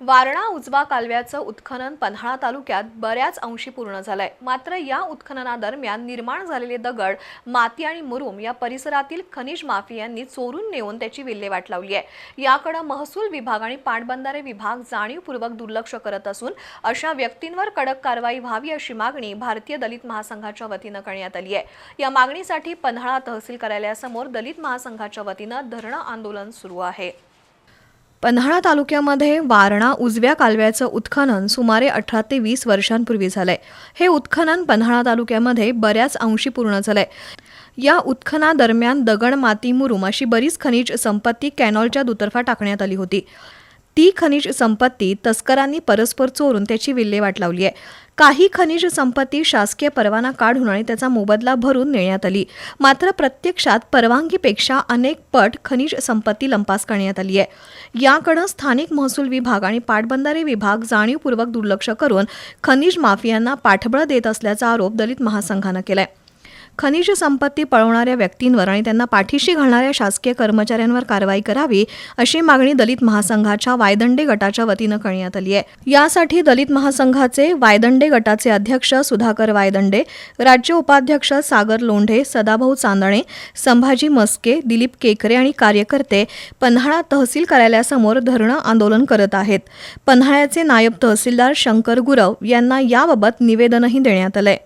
वारणा उजवा कालव्याचं उत्खनन पन्हाळा तालुक्यात बऱ्याच अंशी पूर्ण झालंय. मात्र या उत्खननादरम्यान निर्माण झालेले दगड माती आणि मुरुम या परिसरातील खनिज माफियांनी चोरून नेऊन त्याची विल्हेवाट लावली आहे. याकडे महसूल विभाग आणि पाटबंधारे विभाग जाणीवपूर्वक दुर्लक्ष करत असून अशा व्यक्तींवर कडक कारवाई व्हावी अशी मागणी भारतीय दलित महासंघाच्या वतीनं करण्यात आली आहे. या मागणीसाठी पन्हाळा तहसील कार्यालयासमोर दलित महासंघाच्या वतीनं धरणं आंदोलन सुरू आहे. पन्हाळा तालुक्यामध्ये वारणा उजव्या कालव्याचं उत्खनन सुमारे अठरा ते वीस वर्षांपूर्वी झालंय. हे उत्खनन पन्हाळा तालुक्यामध्ये बऱ्याच अंशी पूर्ण झालंय. या उत्खनादरम्यान दगड माती मुरुम अशी बरीच खनिज संपत्ती कॅनॉलच्या दुतर्फा टाकण्यात आली होती. ती खनिज संपत्ती तस्करांनी परस्पर चोरून त्याची विल्हेवाट लावली आहे. काही खनिज संपत्ती शासकीय परवाना काढून आणि त्याचा मोबदला भरून नेण्यात आली. मात्र प्रत्यक्षात परवानगीपेक्षा अनेक पट खनिज संपत्ती लंपास करण्यात आली आहे. याकडं स्थानिक महसूल विभाग आणि पाटबंधारे विभाग जाणीवपूर्वक दुर्लक्ष करून खनिज माफियांना पाठबळ देत असल्याचा आरोप दलित महासंघानं केला आहे खनिज संपत्ती पळवणाऱ्या व्यक्तींवर आणि त्यांना पाठीशी घालणाऱ्या शासकीय कर्मचाऱ्यांवर कारवाई करावी अशी मागणी दलित महासंघाच्या वायदंडे गटाच्या वतीनं करण्यात आली आहे. यासाठी दलित महासंघाचे वायदंडे गटाचे अध्यक्ष सुधाकर वायदंडे राज्य उपाध्यक्ष सागर लोंढे सदाभाऊ चांदणे संभाजी मस्के दिलीप केकरे आणि कार्यकर्ते पन्हाळा तहसील कार्यालयासमोर धरणं आंदोलन करत आहेत. पन्हाळ्याचे नायब तहसीलदार शंकर गुरव यांना याबाबत निवेदनही देण्यात आलंय.